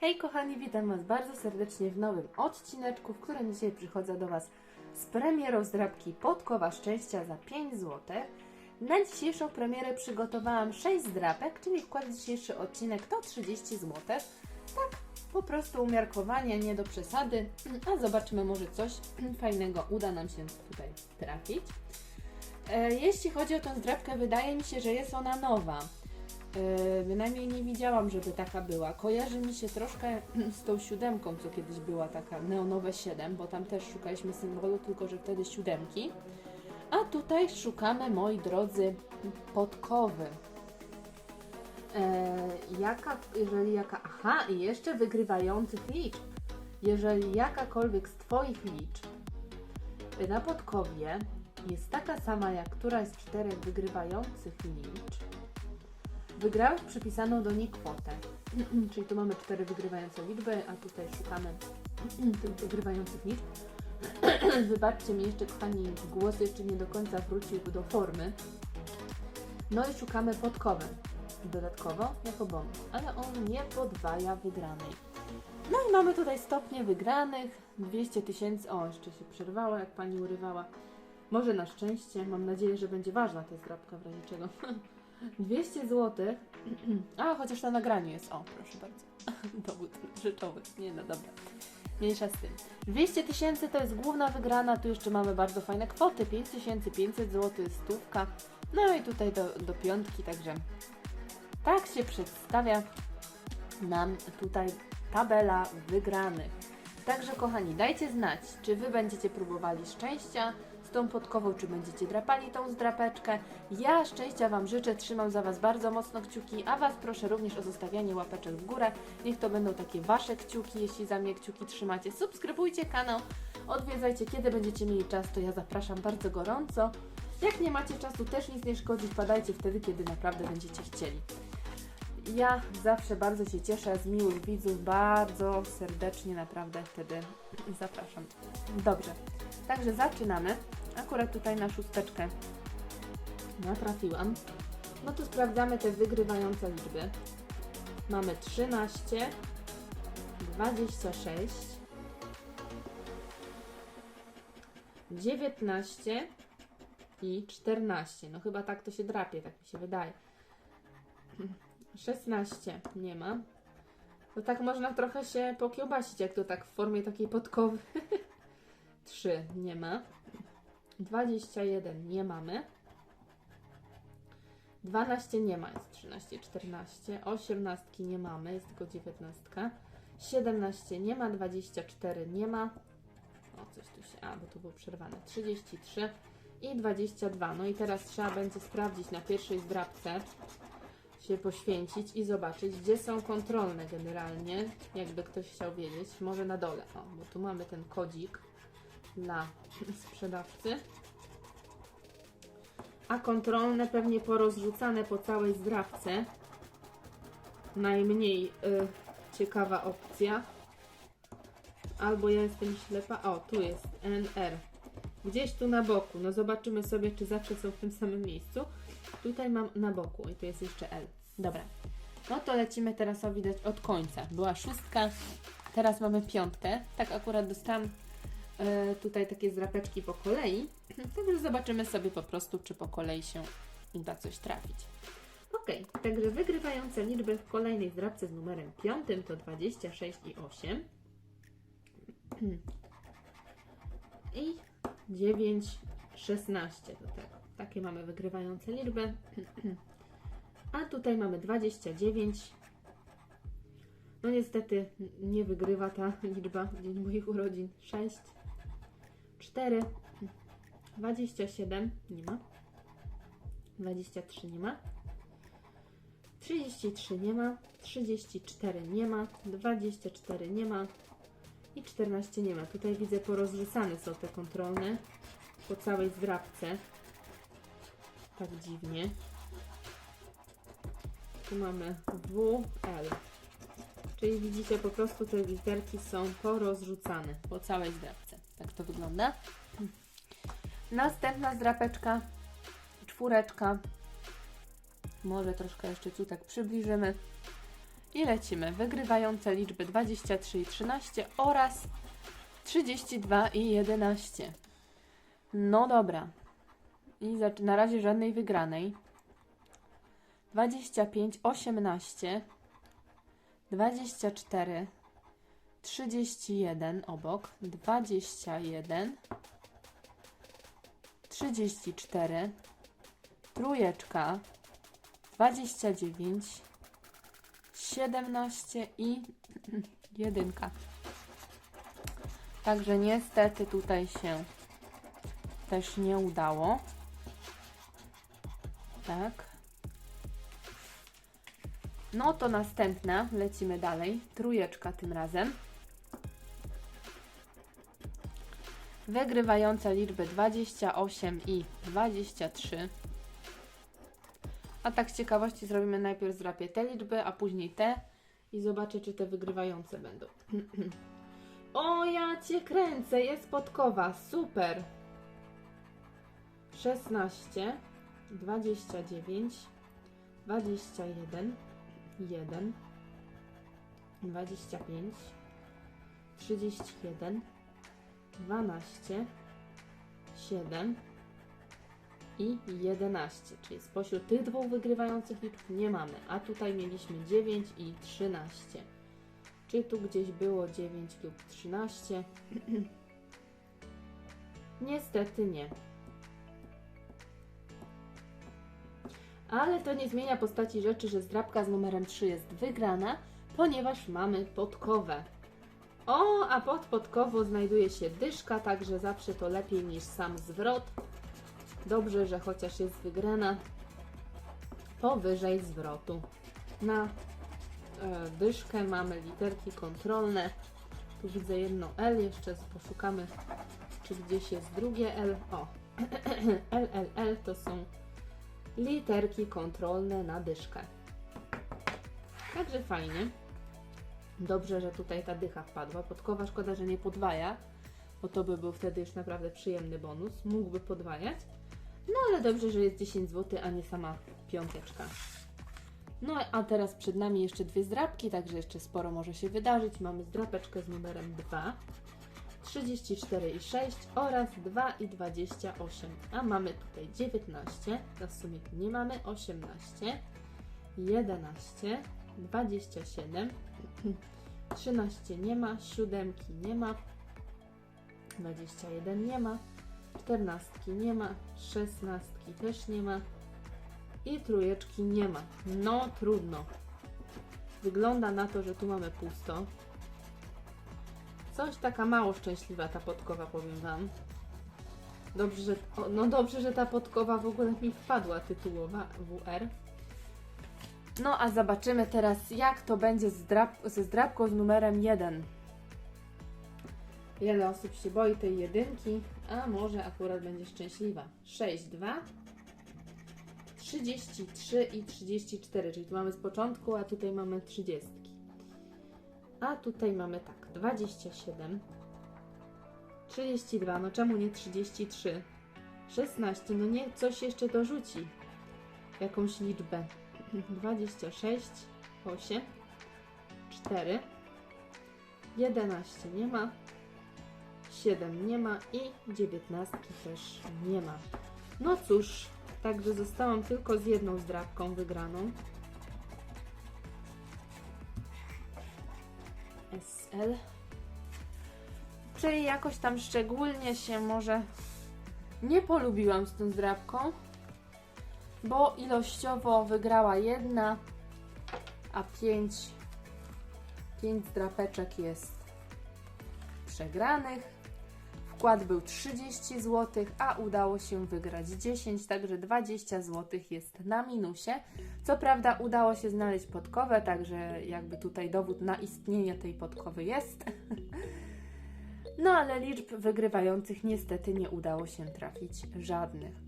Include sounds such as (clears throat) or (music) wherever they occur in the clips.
Hej kochani, witam Was bardzo serdecznie w nowym odcineczku, w którym dzisiaj przychodzę do Was z premierą zdrabki Podkowa Szczęścia za 5 zł. Na dzisiejszą premierę przygotowałam 6 zdrapek, czyli wkład w dzisiejszy odcinek to 30 zł. Tak, po prostu umiarkowanie, nie do przesady, a zobaczmy, może coś (clears throat) fajnego uda nam się tutaj trafić. E, Jeśli chodzi o tę zdrabkę, wydaje mi się, że jest ona nowa. Yy, bynajmniej nie widziałam, żeby taka była. Kojarzy mi się troszkę (clears throat) z tą siódemką, co kiedyś była taka neonowe 7, bo tam też szukaliśmy symbolu, tylko że wtedy siódemki. A tutaj szukamy, moi drodzy, podkowy. E, jaka, jeżeli jaka, aha, i jeszcze wygrywających liczb. Jeżeli jakakolwiek z Twoich liczb na podkowie jest taka sama jak któraś z czterech wygrywających liczb, Wygrałeś przypisaną do niej kwotę. Czyli tu mamy cztery wygrywające liczby, a tutaj szukamy tych wygrywających liczb. (clears throat) Wybaczcie mi jeszcze, kochani, głos jeszcze nie do końca wrócił do formy. No i szukamy podkowy. Dodatkowo jako bonus, ale on nie podwaja wygranej. No i mamy tutaj stopnie wygranych. 200 tysięcy. O, jeszcze się przerwało, jak pani urywała. Może na szczęście. Mam nadzieję, że będzie ważna ta zdrabka w razie czego. (laughs) 200 zł. (clears throat) A, chociaż na nagraniu jest. O, proszę bardzo. (laughs) Dowód rzeczowy. Nie, no dobra. Mniejsza z tym. 200 tysięcy to jest główna wygrana. Tu jeszcze mamy bardzo fajne kwoty. 5500 zł, stówka. No i tutaj do, do piątki, także tak się przedstawia nam tutaj tabela wygranych. Także kochani, dajcie znać, czy Wy będziecie próbowali szczęścia tą podkową, czy będziecie drapali tą zdrapeczkę. Ja szczęścia Wam życzę, trzymam za Was bardzo mocno kciuki, a Was proszę również o zostawianie łapeczek w górę. Niech to będą takie Wasze kciuki, jeśli za mnie kciuki trzymacie. Subskrybujcie kanał, odwiedzajcie, kiedy będziecie mieli czas, to ja zapraszam bardzo gorąco. Jak nie macie czasu, też nic nie szkodzi, wpadajcie wtedy, kiedy naprawdę będziecie chcieli. Ja zawsze bardzo się cieszę z miłych widzów, bardzo serdecznie naprawdę wtedy zapraszam. Dobrze, także zaczynamy. Akurat tutaj na szósteczkę natrafiłam. No to sprawdzamy te wygrywające liczby. Mamy 13, 26, 19 i 14. No chyba tak to się drapie, tak mi się wydaje. 16 nie ma. To tak można trochę się pokiełbasić, jak to tak w formie takiej podkowy. (laughs) 3 nie ma. 21 nie mamy. 12 nie ma, jest 13, 14. 18 nie mamy, jest tylko 19. 17 nie ma, 24 nie ma. O, coś tu się. A, bo to było przerwane. 33 i 22. No i teraz trzeba będzie sprawdzić na pierwszej zdrabce się poświęcić i zobaczyć, gdzie są kontrolne generalnie, jakby ktoś chciał wiedzieć, może na dole, o, bo tu mamy ten kodzik dla sprzedawcy, a kontrolne pewnie porozrzucane po całej zdrawce, najmniej y, ciekawa opcja, albo ja jestem ślepa, o, tu jest NR, gdzieś tu na boku, no zobaczymy sobie, czy zawsze są w tym samym miejscu, Tutaj mam na boku i tu jest jeszcze L. Dobra. No to lecimy teraz o widać od końca. Była szóstka, teraz mamy piątkę. Tak akurat dostałam tutaj takie zdrapeczki po kolei. Także zobaczymy sobie po prostu, czy po kolei się uda coś trafić. Ok, także wygrywające liczby w kolejnej zdrapce z numerem 5 to 26 i 8. I 9, 16 do tego. Takie mamy wygrywające liczby. A tutaj mamy 29. No niestety nie wygrywa ta liczba w dzień moich urodzin. 6, 4, 27 nie ma. 23 nie ma. 33 nie ma. 34 nie ma. 24 nie ma. I 14 nie ma. Tutaj widzę porozrzucane są te kontrolne po całej zdrabce. Tak dziwnie. Tu mamy W, L. Czyli widzicie, po prostu te literki są porozrzucane po całej zdrapce. Tak to wygląda. Następna zdrapeczka, czwóreczka. Może troszkę jeszcze tu tak przybliżymy. I lecimy. Wygrywające liczby 23 i 13 oraz 32 i 11. No dobra. I na razie żadnej wygranej. 25, 18, 24, 31 obok, 21, 34, trójeczka, 29, 17 i (laughs) jedynka. Także niestety tutaj się też nie udało. Tak. No to następna, lecimy dalej. Trójeczka tym razem. Wygrywające liczby 28 i 23. A tak z ciekawości zrobimy najpierw zdrapię te liczby, a później te i zobaczę, czy te wygrywające będą. (clears throat) o, ja cię kręcę, jest podkowa, super! 16, 29, 21, 1, 25, 31, 12, 7 i 11, czyli spośród tych dwóch wygrywających liczb nie mamy, a tutaj mieliśmy 9 i 13. Czy tu gdzieś było 9 lub 13? (clears throat) Niestety nie. Ale to nie zmienia postaci rzeczy, że zdrabka z numerem 3 jest wygrana, ponieważ mamy podkowę. O, a pod podkową znajduje się dyszka, także zawsze to lepiej niż sam zwrot. Dobrze, że chociaż jest wygrana powyżej zwrotu. Na e, dyszkę mamy literki kontrolne. Tu widzę jedno L, jeszcze poszukamy, czy gdzieś jest drugie L. O, (clears throat) L, L, L to są literki kontrolne na dyszkę. Także fajnie. Dobrze, że tutaj ta dycha wpadła. Podkowa szkoda, że nie podwaja, bo to by był wtedy już naprawdę przyjemny bonus. Mógłby podwajać. No ale dobrze, że jest 10 zł, a nie sama piąteczka. No a teraz przed nami jeszcze dwie zdrabki, także jeszcze sporo może się wydarzyć. Mamy zdrapeczkę z numerem 2, 34 i 6 oraz 2 i 28. A mamy tutaj 19, a w sumie nie mamy 18, 11, 27, 13 nie ma, 7 nie ma, 21 nie ma, 14 nie ma, 16 też nie ma i trójeczki nie ma. No trudno. Wygląda na to, że tu mamy pusto. Coś taka mało szczęśliwa ta podkowa, powiem Wam. Dobrze, że, o, no dobrze, że ta podkowa w ogóle mi wpadła tytułowa WR. No a zobaczymy teraz, jak to będzie z ze zdrabką z numerem 1. Wiele osób się boi tej jedynki, a może akurat będzie szczęśliwa. 6, 2, 33 i 34, czyli tu mamy z początku, a tutaj mamy 30. A tutaj mamy tak, 27, 32, no czemu nie 33? 16, no nie, coś jeszcze dorzuci. Jakąś liczbę. 26, 8, 4, 11 nie ma, 7 nie ma i 19 też nie ma. No cóż, także zostałam tylko z jedną zdrabką wygraną. SL. Czyli jakoś tam szczególnie się może nie polubiłam z tą zdrabką, bo ilościowo wygrała jedna, a pięć, pięć zdrapeczek jest przegranych. Wkład był 30 zł, a udało się wygrać 10, także 20 zł jest na minusie. Co prawda udało się znaleźć podkowę, także jakby tutaj dowód na istnienie tej podkowy jest. (laughs) No ale liczb wygrywających niestety nie udało się trafić żadnych.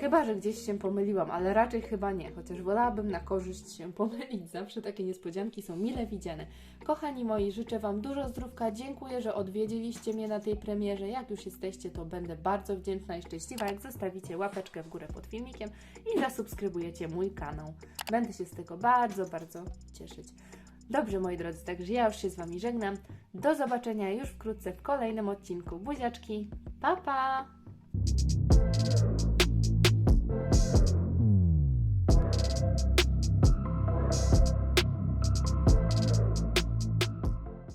Chyba, że gdzieś się pomyliłam, ale raczej chyba nie, chociaż wolałabym na korzyść się pomylić. (laughs) Zawsze takie niespodzianki są mile widziane. Kochani moi, życzę Wam dużo zdrówka. Dziękuję, że odwiedziliście mnie na tej premierze. Jak już jesteście, to będę bardzo wdzięczna i szczęśliwa, jak zostawicie łapeczkę w górę pod filmikiem i zasubskrybujecie mój kanał. Będę się z tego bardzo, bardzo cieszyć. Dobrze, moi drodzy, także ja już się z Wami żegnam. Do zobaczenia już wkrótce w kolejnym odcinku. Buziaczki, pa pa!